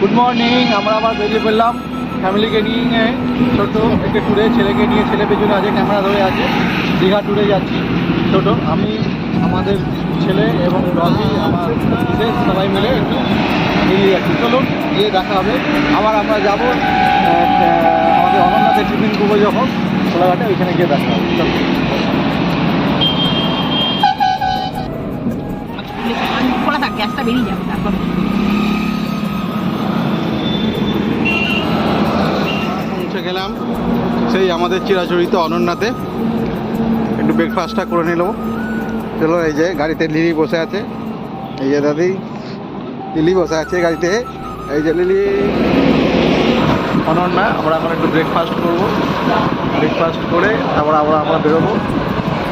Good morning আমরা আবার বেরিয়ে পড়লাম। ফ্যামিলিকে নিয়ে ছোট একটু ট্যুরে ছেলেকে নিয়ে, ছেলে পেছনে আছে ক্যামেরা ধরে আছে, দীঘা ট্যুরে যাচ্ছি। ছোট, আমি, আমাদের ছেলে এবং রবি আমার মিসেস সবাই মিলে একটু বেরিয়ে যাচ্ছি। চলুন, গিয়ে দেখা হবে। আবার আমরা যাব আমাদের অনন্যাথের টিফিন করব যখন খোলাঘাটে, ওইখানে গিয়ে দেখা হবে। চলুন। থাক, গ্যাসটা বেরিয়ে যাবে, তারপর। গেলাম সেই আমাদের চিরাচরিত অনন্যাতে। একটু ব্রেকফাস্টটা করে নিল। চলো এই যে গাড়িতে লিলি বসে আছে। এই যে দাদি, লিলি বসে আছে গাড়িতে। এই যে লিলি। অনন্যা, আমরা এখন একটু ব্রেকফাস্ট করব। ব্রেকফাস্ট করে তারপর আমরা আমরা বেরোবো।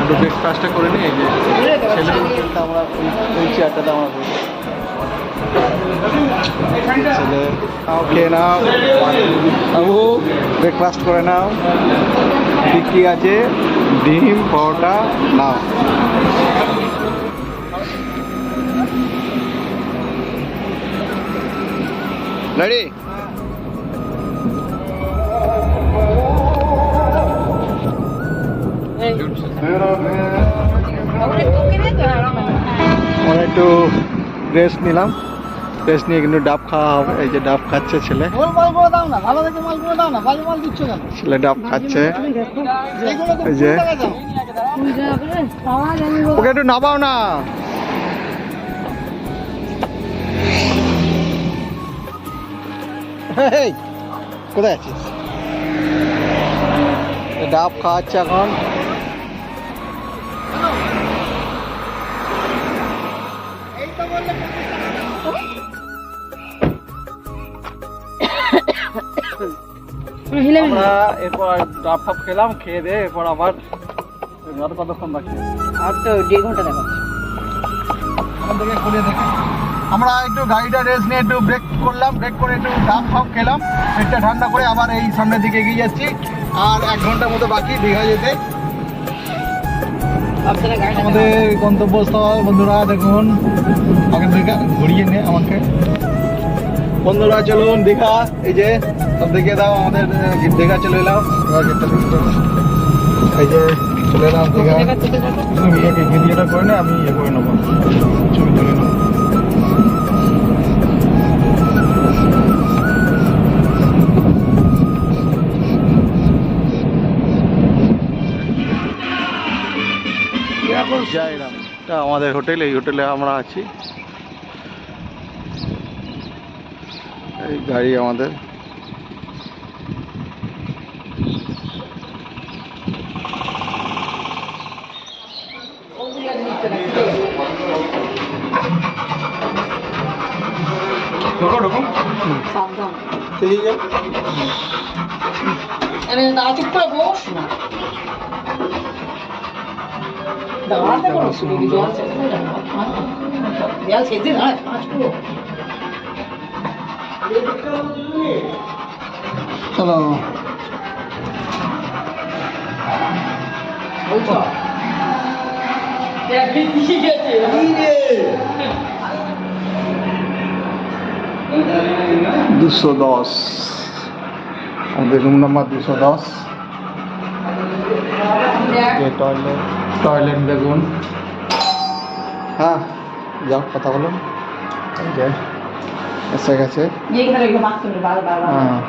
একটু ব্রেকফাস্টটা করে নিই, এই যে ছেলে আমরা ওই- চেয়ারটাতে আমরা ছেলে নাও খেয়ে নাও বাবু ব্রেকফাস্ট করে নাও কি কি আছে ডিম পরোটা নাও রেডি আমরা একটু রেস্ট নিলাম রেস্ট নিয়ে কিন্তু ডাব খাওয়া হবে। এই যে ডাব খাচ্ছে ছেলে। ছেলে ডাব খাচ্ছে। এই যে। ওকে একটু নামাও না। কোথায় আছিস? ডাব খাওয়াচ্ছে এখন। আমরা এরপর ডাব খেলাম খেয়ে দিয়ে এরপর আবার আর কতক্ষণ বাকি? আর তো দেড় ঘণ্টা আমরা একটু গাড়িটা রেস্ট নিয়ে একটু ব্রেক করলাম ব্রেক করে একটু ডাব ফাব খেলাম পেটটা ঠান্ডা করে আবার এই সামনের দিকে এগিয়ে যাচ্ছি। আর এক ঘণ্টার মতো বাকি দীঘা যেতে। আমাদের গন্তব্যস্থল বন্ধুরা দেখুন। আগে ঘুরিয়ে নে আমাকে। বন্ধুরা, চলুন দীঘা। এই যে, সব দেখিয়ে দাও, আমাদের দীঘা চলে এলাম। এই যে, চলে এলাম দীঘা। ভিডিওটা করে আমি ইয়ে করে নেব ছবি তুলে নেব আমাদের হোটেল, এই হোটেলে আমরা আছি। গাড়ি আমাদের দাঁড়াতে শুধু জল হয়ে যাবে জল শেষে দাঁড়া পাঁচ পুরো চলো দুশো দশ আমাদের রুম নাম্বার দুশো দশ টয়লেট টয়লেট দেখুন হ্যাঁ যাও কথা বলুন এসে গেছে হ্যাঁ।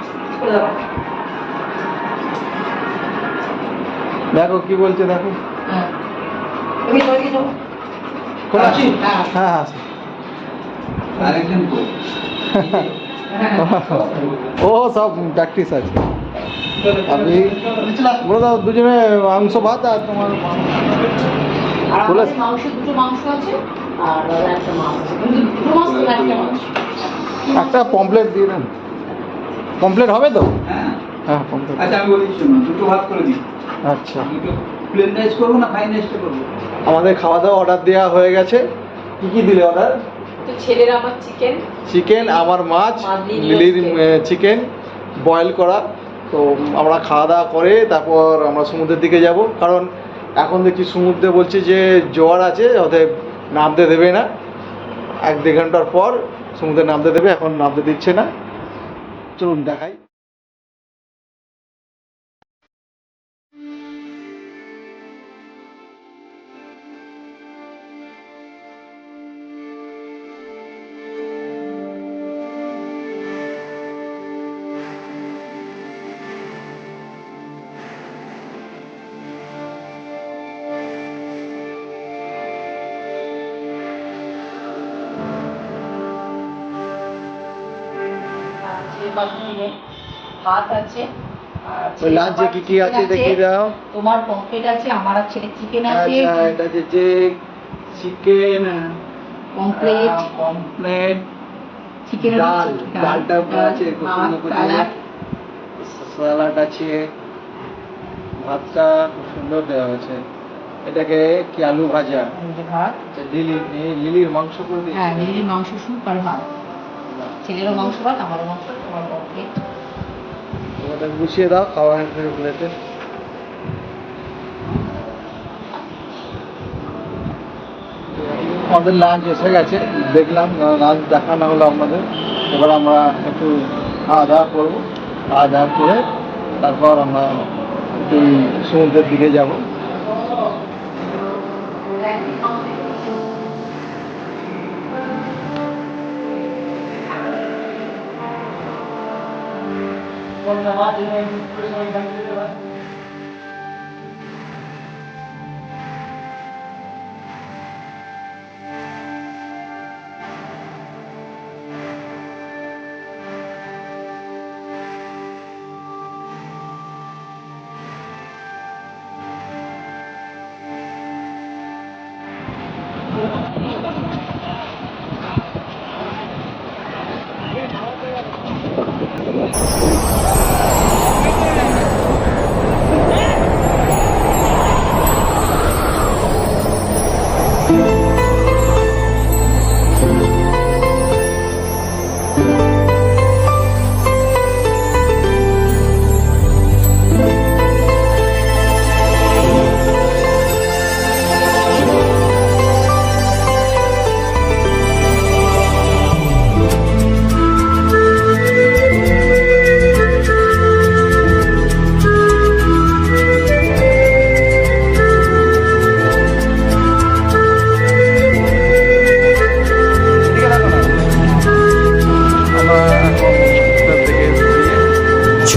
দেখো কি বলছে দেখো। হ্যাঁ? হ্যাঁ। হ্যাঁ হ্যাঁ ও সব প্র্যাকটিস আছে। আমি বলে দাও দুজনে মাংস ভাত আর তোমার আর বলে- মাংস দুটো মাংস আছে আর একটা মাছ আছে। দুটো মাছ একটা মাছ একটা পমপ্লেট দিয়ে দেন। কমপ্লেট হবে তো? হ্যাঁ কমপ্লেট আচ্ছা আমি বলি শোনো দুটো ভাত করে দিই। আচ্ছা। প্লেন রাইস করব না ফ্রাইড রাইসটা করব? আমাদের খাওয়া দাওয়া অর্ডার দেওয়া হয়ে গেছে। কি কি দিলে অর্ডার তো ছেলের আমার চিকেন চিকেন আমার মাছ লিলির চিকেন বয়েল করা। তো আমরা খাওয়া দাওয়া করে তারপর আমরা সমুদ্রের দিকে যাব। কারণ এখন দেখছি সমুদ্রে বলছে যে জোয়ার আছে অতএব নামতে দেবে না। এক দেড় ঘণ্টার পর সমুদ্রে নামতে দেবে এখন নামতে দিচ্ছে না। চলুন দেখাই। আছে বালতিতে আছে আর আছে ওই লাঞ্চে কি কি আছে দেখিয়ে দাও। তোমার পমফ্রেট আছে আমার ছেলে চিকেন আছে। আচ্ছা এটা হচ্ছে যে চিকেন পমফ্রেট কমপ্লেট চিকেন ডাল ডালটা আছে ভাতটা খুব সুন্দর দেওয়া আছে এটাকে কি আলু ভাজা? ভাত। আচ্ছা, লিলি লিলির মাংস করে দিয়েছে। হ্যাঁ মিলির মাংস স্যুপ আর ভাত। ছেলেরও মাংস ভাত আমারও মাংস তোমার পমফ্রেট ওটা গুছিয়ে দাও খাওয়ার প্লেটে আমাদের লাঞ্চ এসে গেছে দেখলাম লাঞ্চ দেখানো হলো আমাদের। এবার আমরা একটু খাওয়া দাওয়া করব। খাওয়া দাওয়া করে তারপর আমরা একটু সমুদ্রের দিকে যাব। Huwag na natin ngayon,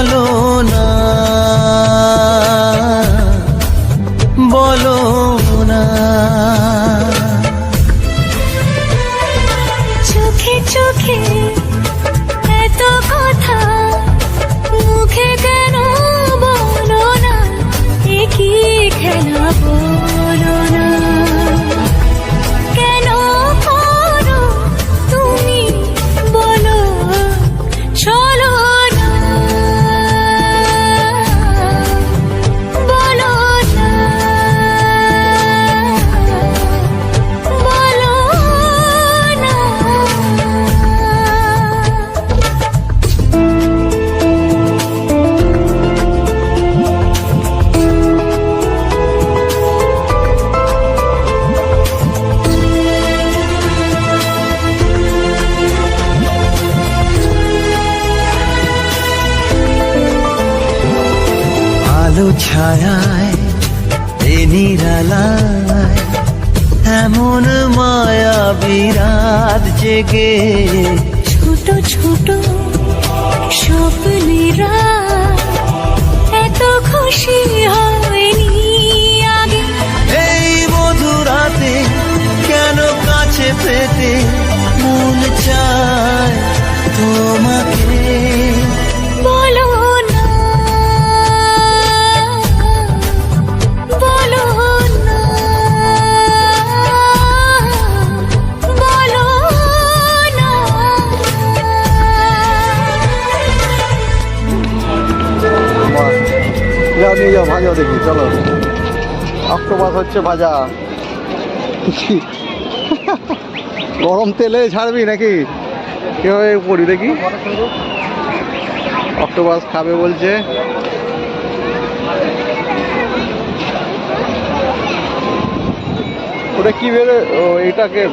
বলো লেগে যাও নিয়ে দেখি, চলো। অক্টোপাস হচ্ছে ভাজা। গরম তেলে ছাড়বি নাকি? কীভাবে পড়ি দেখি? অক্টোপাস খাবে বলছে। ওটা কি বেরো এটাকে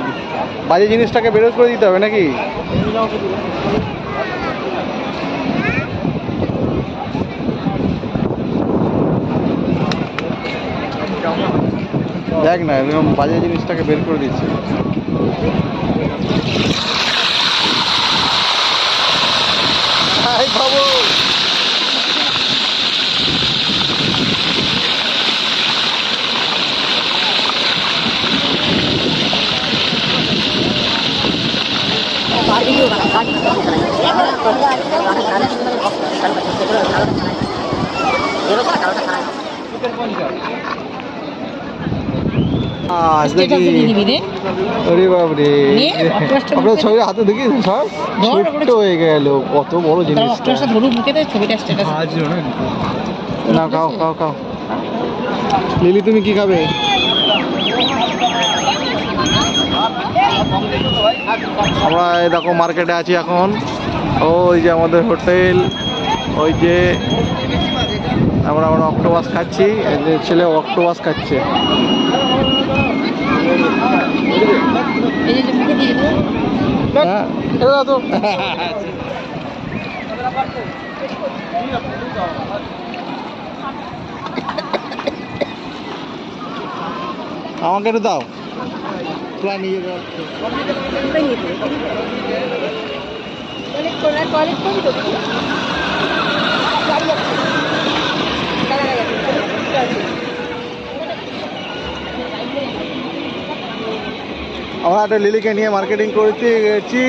বাজে জিনিসটাকে বেরোজ করে দিতে হবে নাকি? না এরকম বাজে জিনিসটাকে বের করে দিচ্ছে। হাই বাবু। আজ আরে বাবরে আপনার ছবি হাতে দেখি সব? ছোট্ট হয়ে গেল কত বড় জিনিস না। খাও খাও খাও। লিলি তুমি কি খাবে? আমরা এই দেখো মার্কেটে আছি এখন। ওই যে আমাদের হোটেল ওই যে আমরা আমরা অক্টোপাস খাচ্ছি। এই যে ছেলে অক্টোপাস খাচ্ছে এই যে যে মুখে দিয়ে দেবো হ্যাঁ এটা দাও তো আমাকে একটু দাও। তোরা নিয়ে যাও আমরা একটা লিলিকে নিয়ে মার্কেটিং করতে গেছি।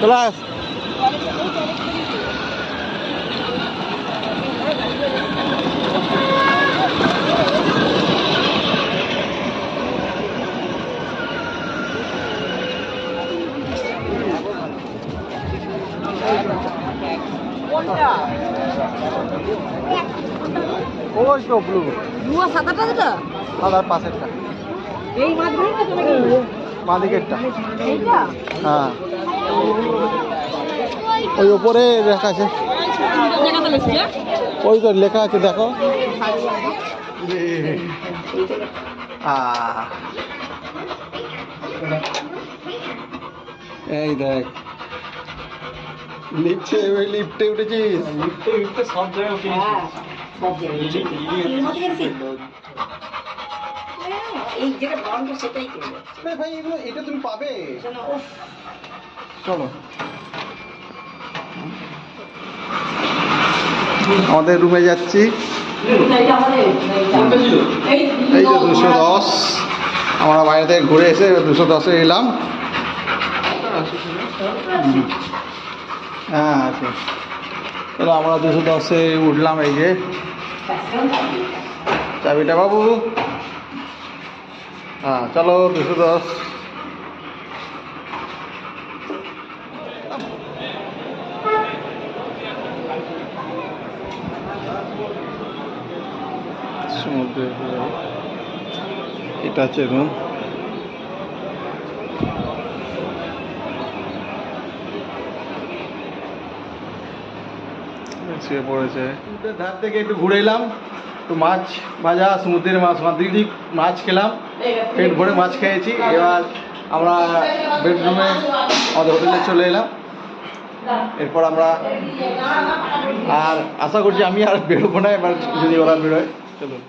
চলে আস। ওই ব্লু সাদাটা যেটা? সাদার পাশেরটা। এই মাছগুলো না তুমি কি এইটা? হ্যাঁ। ওই ওপরে লেখা আছে। ওই তো লেখা আছে দেখো। এই দেখ। লিফটে ওই লিফটে উঠেছিস? লিফটে সব জায়গায় উঠে হ্যাঁ সব জায়গায় এই যেটা ব্রাউন সেটাই করবে আরে ভাই এগুলো এটা তুমি পাবে? চলো। আমাদের রুমে যাচ্ছি। এই এই যে দুশো দশ। আমরা বাইরে থেকে ঘুরে এসে দুশো দশে এলাম। হ্যাঁ আছে। চলো আমরা দুশো দশে উঠলাম এই যে। চাবিটা বাবু। হ্যাঁ চলো দুশো দশ। সমুদ্রে এটা হচ্ছে রুম শুয়ে পড়েছে। সমুদ্রের ধার থেকে একটু ঘুরে এলাম, একটু মাছ ভাজা, সমুদ্রের মাছ মাদ্রিক মাছ খেলাম, পেট ভরে মাছ খেয়েছি। এবার আমরা বেডরুমে আমাদের হোটেলে চলে এলাম। এরপর আমরা আর আশা করছি আমি আর বেরোবো না, এবার যদি ওরা বেরোয়, চলুন।